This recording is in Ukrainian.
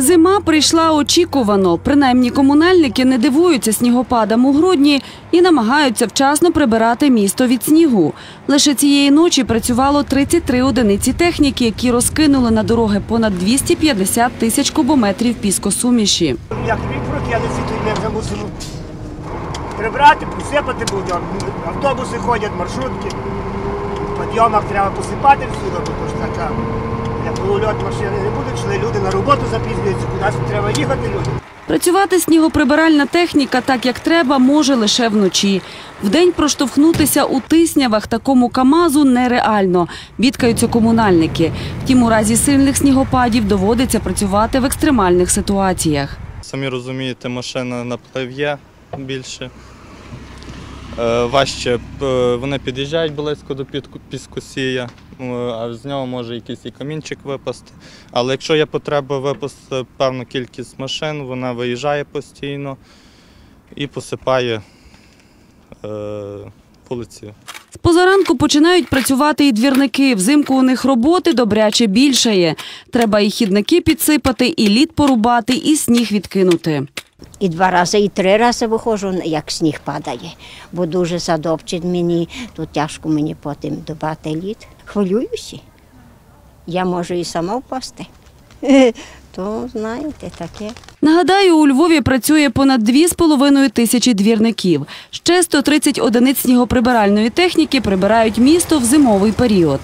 Зима прийшла очікувано. Принаймні комунальники не дивуються снігопадам у грудні і намагаються вчасно прибирати місто від снігу. Лише цієї ночі працювало 33 одиниці техніки, які розкинули на дороги понад 250 тисяч кубометрів піскосуміші. Як рік прокинеться, то ми вже мусимо прибрати, посипати будемо. Автобуси ходять, маршрутки. В підйомах треба посипати всюди, бо то ж така. Як ульот машини не будуть, йшли люди на роботу запізнюються, кудись треба їхати люди. Працювати снігоприбиральна техніка так, як треба, може лише вночі. Вдень проштовхнутися у тиснявах такому КАМАЗу нереально, бідкаються комунальники. Втім, у разі сильних снігопадів доводиться працювати в екстремальних ситуаціях. Самі розумієте, машина на плив'є більше. Е, Важче е, вони під'їжджають близько до піскосія, е, а з нього може якийсь і камінчик випасти. Але якщо є потреба випасти певну кількість машин, вона виїжджає постійно і посипає вулиці. З позаранку починають працювати і двірники. Взимку у них роботи добряче більшає. Треба і хідники підсипати, і лід порубати, і сніг відкинути. І два рази, і три рази виходжу, як сніг падає, бо дуже задовчить мені, то тяжко мені потім добати лід. Хвилююся. Я можу і сама впасти. То, знаєте, таке. Нагадаю, у Львові працює понад 2,5 тисячі двірників. Ще 130 одиниць снігоприбиральної техніки прибирають місто в зимовий період.